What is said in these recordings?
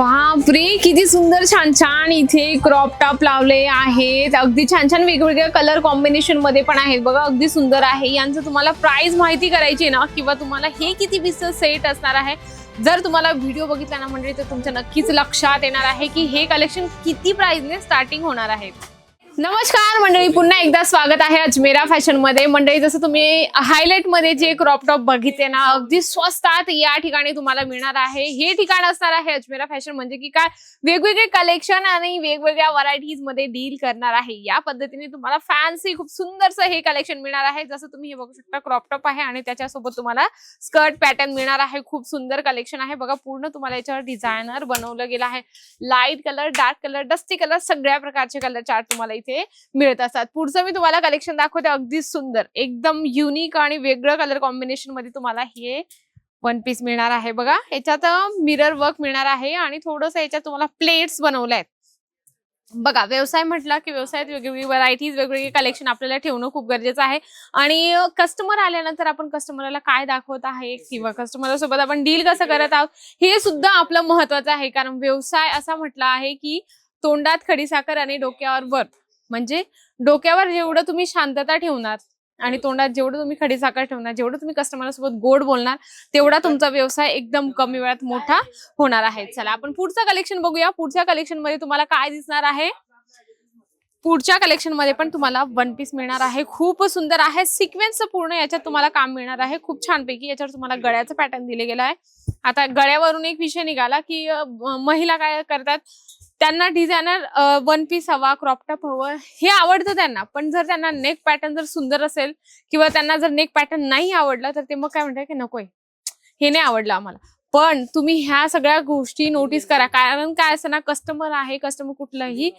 बापरे किती सुंदर छान छान इथे क्रॉप टॉप लावले आहेत. अगदी छान छान वेगवेगळ्या कलर कॉम्बिनेशनमध्ये पण आहेत. बघा अगदी सुंदर आहे. यांचं तुम्हाला प्राइस माहिती करायची आहे ना किंवा तुम्हाला हे किती पीसचं सेट असणार आहे? जर तुम्हाला व्हिडिओ बघितला ना म्हणजे तर तुमच्या नक्कीच लक्षात येणार आहे की हे कलेक्शन किती प्राइसने स्टार्टिंग होणार आहे. नमस्कार मंडळी. पुन्हा एकदा स्वागत आहे अजमेरा फॅशनमध्ये मंडळी जसं तुम्ही हायलाइटमध्ये जे क्रॉप टॉप बघितले ना अगदी स्वस्तात या ठिकाणी तुम्हाला मिळणार आहे. हे ठिकाण असणार आहे अजमेरा फॅशन म्हणजे की काय? वेगवेगळे कलेक्शन आणि वेगवेगळ्या व्हरायटीजमध्ये डील करणार आहे. या पद्धतीने तुम्हाला फॅन्सी खूप सुंदरसं हे कलेक्शन मिळणार आहे. जसं तुम्ही हे बघू शकता क्रॉप टॉप आहे आणि त्याच्यासोबत तुम्हाला स्कर्ट पॅटर्न मिळणार आहे. खूप सुंदर कलेक्शन आहे. बघा पूर्ण तुम्हाला याच्यावर डिझायनर बनवलं गेलं आहे. Light colour dark colour dusty colour सगळ्या प्रकारचे कलर चार्ट तुम्हाला इथे मिळत असतात. पुढचं मी तुम्हाला कलेक्शन दाखवते. अगदी सुंदर एकदम युनिक आणि वेगळं कलर कॉम्बिनेशनमध्ये तुम्हाला हे वन पीस मिळणार आहे. बघा याच्यात मिरर वर्क मिळणार आहे आणि थोडस याच्यात तुम्हाला प्लेट्स बनवल्या आहेत. बघा व्यवसाय म्हटला की व्यवसायात वेगवेगळी व्हरायटीज वेगवेगळे कलेक्शन आपल्याला ठेवणं खूप गरजेचं आहे. आणि कस्टमर आल्यानंतर आपण कस्टमरला काय दाखवत आहे किंवा कस्टमर सोबत आपण डील कसं करत आहोत हे सुद्धा आपलं महत्वाचं आहे. कारण व्यवसाय असा म्हटला आहे की तोंडात खडीसाखर आणि डोक्यावर वर. म्हणजे डोक्यावर जेवढं तुम्ही शांतता ठेवणार आणि तोंडात जेवढं तुम्ही खडीसाखर ठेवणार जेवढं तुम्ही कस्टमर सोबत गोड बोलणार तेवढा तुमचा व्यवसाय एकदम कमी वेळात मोठा होणार आहे. चला आपण पुढचं कलेक्शन बघूया. पुढच्या कलेक्शनमध्ये तुम्हाला काय दिसणार आहे? पुढच्या कलेक्शनमध्ये पण तुम्हाला वन पीस मिळणार आहे. खूप सुंदर आहे. सिक्वेन्सचं पूर्ण याच्यात तुम्हाला काम मिळणार आहे. खूप छानपैकी याच्यावर तुम्हाला गळ्याचं पॅटर्न दिले गेलं आहे. आता गळ्यावरून एक विषय निघाला की महिला काय करतात? त्यांना डिझायनर वन पीस हवा क्रॉपटॉप हवं हे आवडतं त्यांना. पण जर त्यांना नेक पॅटर्न जर सुंदर असेल किंवा त्यांना जर नेक पॅटर्न नाही आवडला तर ते मग काय म्हणतात की नकोय. हे नाही आवडलं आम्हाला. पण तुम्ही ह्या सगळ्या गोष्टी नोटीस करा. कारण काय असताना ना कस्टमर आहे कस्टमर कुठलाही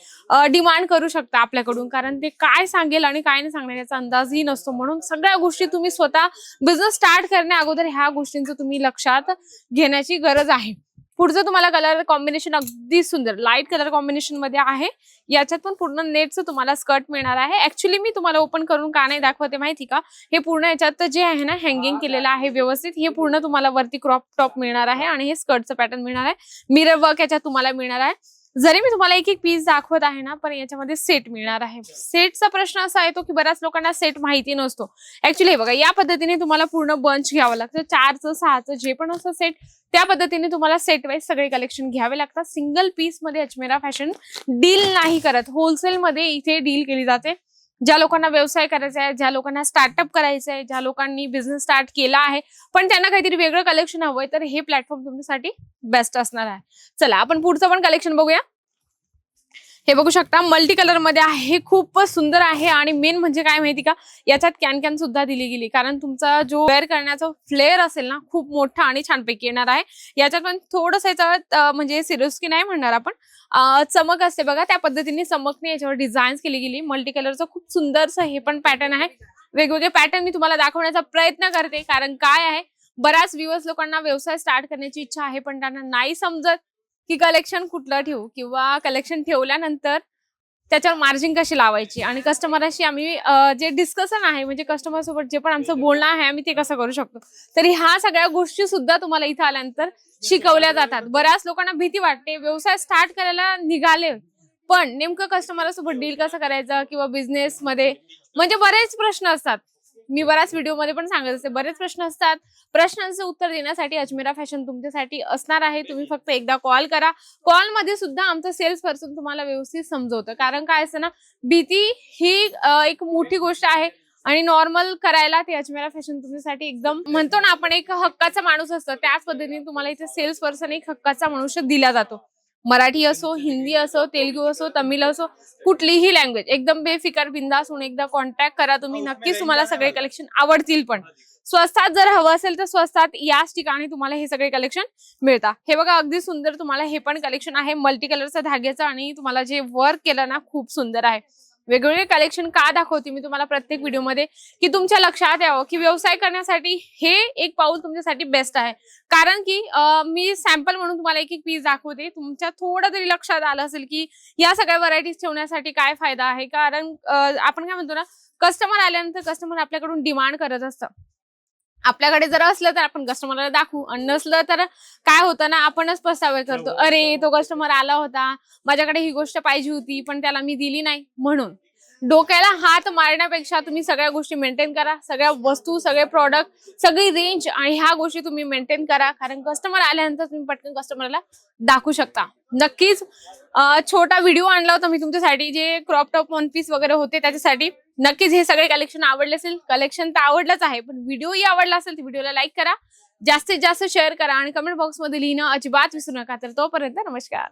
डिमांड करू शकता आपल्याकडून. कारण ते काय सांगेल आणि काय नाही सांगणार याचा अंदाजही नसतो. म्हणून सगळ्या गोष्टी तुम्ही स्वतः बिझनेस स्टार्ट करण्या अगोदर ह्या गोष्टींचं तुम्ही लक्षात घेण्याची गरज आहे. पुढचं तुम्हाला कलर कॉम्बिनेशन अगदी सुंदर लाइट कलर कॉम्बिनेशनमध्ये आहे. याच्यात पण पूर्ण नेटचं तुम्हाला स्कर्ट मिळणार आहे. ऍक्च्युली मी तुम्हाला ओपन करून का नाही दाखवते माहिती का? हे पूर्ण याच्यात जे आहे ना हँगिंग केलेलं आहे व्यवस्थित हे पूर्ण तुम्हाला वरती क्रॉप टॉप मिळणार आहे आणि हे स्कर्टचं पॅटर्न मिळणार आहे. मिरर वर्क याच्यात तुम्हाला मिळणार आहे. जरी मी तुम्हाला एक एक पीस दाखवत आहे ना पण याच्यामध्ये सेट मिळणार आहे. सेटचा प्रश्न असा येतो की बऱ्याच लोकांना सेट माहिती नसतो. ऍक्च्युली बघा या पद्धतीने तुम्हाला पूर्ण बंच घ्यावं लागतं. चारचं सहाचं जे पण असं सेट त्या पद्धतीने तुम्हाला सेट वाईज सगळे कलेक्शन घ्यावे लागतात. सिंगल पीसमध्ये अजमेरा फॅशन डील नाही करत. होलसेल मध्ये इथे डील केली जाते. ज्या लोकांना व्यवसाय करायचा आहे ज्या लोकांना स्टार्टअप करायचं आहे ज्या लोकांनी बिझनेस स्टार्ट केला आहे पण त्यांना काहीतरी वेगळं कलेक्शन हवंय तर हे प्लॅटफॉर्म तुमच्यासाठी बेस्ट असणार आहे. चला आपण पुढचं पण कलेक्शन बघूया. हे बघू शकता मल्टी कलरमध्ये आहे खूपच सुंदर आहे आणि मेन म्हणजे काय माहिती का याच्यात कॅन कॅन सुद्धा दिली गेली. कारण तुमचा जो वेअर करण्याचा फ्लेअर असेल ना खूप मोठा आणि छानपैकी येणार आहे. याच्यात पण थोडस याच्यात म्हणजे सिरोस्की नाही म्हणणार आपण चमक असते बघा त्या पद्धतीने चमकने याच्यावर डिझाईन्स केली गेली. मल्टी कलरचं खूप सुंदरसं हे पण पॅटर्न आहे. वेगवेगळे पॅटर्न मी तुम्हाला दाखवण्याचा प्रयत्न करते कारण काय आहे बऱ्याच व्ह्युअर्स लोकांना व्यवसाय स्टार्ट करण्याची इच्छा आहे पण त्यांना नाही समजत. की कलेक्शन कुठलं ठेवू? किंवा कलेक्शन ठेवल्यानंतर त्याच्यावर मार्जिन कशी लावायची? आणि कस्टमरशी आम्ही जे डिस्कशन आहे म्हणजे कस्टमर सोबत जे पण आमचं बोलणं आहे आम्ही ते कसं करू शकतो? तरी ह्या सगळ्या गोष्टी सुद्धा तुम्हाला इथं आल्यानंतर शिकवल्या जातात. बऱ्याच लोकांना भीती वाटते. व्यवसाय स्टार्ट करायला निघाले पण नेमकं कस्टमरसोबत डील कसं करायचं? किंवा बिझनेस मध्ये म्हणजे बरेच प्रश्न असतात. मी बऱ्याच व्हिडिओमध्ये पण सांगत असते बरेच प्रश्न असतात. प्रश्नांचं उत्तर देण्यासाठी अजमेरा फॅशन तुमच्यासाठी असणार आहे. तुम्ही फक्त एकदा कॉल करा. कॉलमध्ये सुद्धा आमचं सेल्स पर्सन तुम्हाला व्यवस्थित समजवतं. कारण काय असतं ना भीती ही एक मोठी गोष्ट आहे. आणि नॉर्मल करायला ते अजमेरा फॅशन तुमच्यासाठी एकदम म्हणतो ना आपण एक हक्काचा माणूस असतो. त्याच पद्धतीने तुम्हाला इथे सेल्स पर्सन एक हक्काचा मनुष्य दिला जातो. मराठी असो हिंदी असो तेलुगू असो तमिळ असो कुठलीही लँग्वेज एकदम बेफिकर बिंदास होऊन एकदा कॉन्टॅक्ट करा तुम्ही. नक्कीच तुम्हाला सगळे कलेक्शन आवडतील पण. स्वस्तात जर हवं असेल तर स्वस्तात याच ठिकाणी तुम्हाला हे सगळे कलेक्शन मिळतात. हे बघा अगदी सुंदर तुम्हाला हे पण कलेक्शन आहे. मल्टी कलरचं धाग्याचं आणि तुम्हाला जे वर्क केलं ना खूप सुंदर आहे. वेगवेगळे कलेक्शन का दाखवते मी तुम्हाला प्रत्येक व्हिडिओमध्ये की तुमच्या लक्षात यावं की व्यवसाय करण्यासाठी हे एक पाऊल तुमच्यासाठी बेस्ट आहे. कारण की मी सॅम्पल म्हणून तुम्हाला एक एक पीस दाखवते. तुमच्या थोडं तरी लक्षात आलं असेल की या सगळ्या व्हरायटीज ठेवण्यासाठी काय फायदा आहे? कारण आपण काय म्हणतो ना कस्टमर आल्यानंतर कस्टमर आपल्याकडून डिमांड करत असतं. आपल्याकडे जर असलं तर आपण कस्टमरला दाखवू. आणि नसलं तर काय होतं ना आपणच पसावे करतो. अरे तो कस्टमर आला होता. माझ्याकडे ही गोष्ट पाहिजे होती पण त्याला मी दिली नाही. म्हणून डोक्याला हात मारण्यापेक्षा तुम्ही सगळ्या गोष्टी मेंटेन करा. सगळ्या वस्तू सगळे प्रॉडक्ट सगळी रेंज आणि ह्या गोष्टी तुम्ही मेंटेन करा. कारण कस्टमर आल्यानंतर तुम्ही पटकन कस्टमरला दाखवू शकता. नक्कीच छोटा व्हिडिओ आणला होता मी तुमच्यासाठी जे क्रॉप टॉप वन पीस वगैरे होते त्याच्यासाठी. नक्कीच हे सगळे कलेक्शन आवडले असेल. कलेक्शन तर आवडलंच आहे पण व्हिडिओही आवडला असेल तर व्हिडिओला लाईक करा. जास्तीत जास्त शेअर करा आणि कमेंट बॉक्समध्ये लिहिणं अजिबात विसरू नका. तर तोपर्यंत नमस्कार.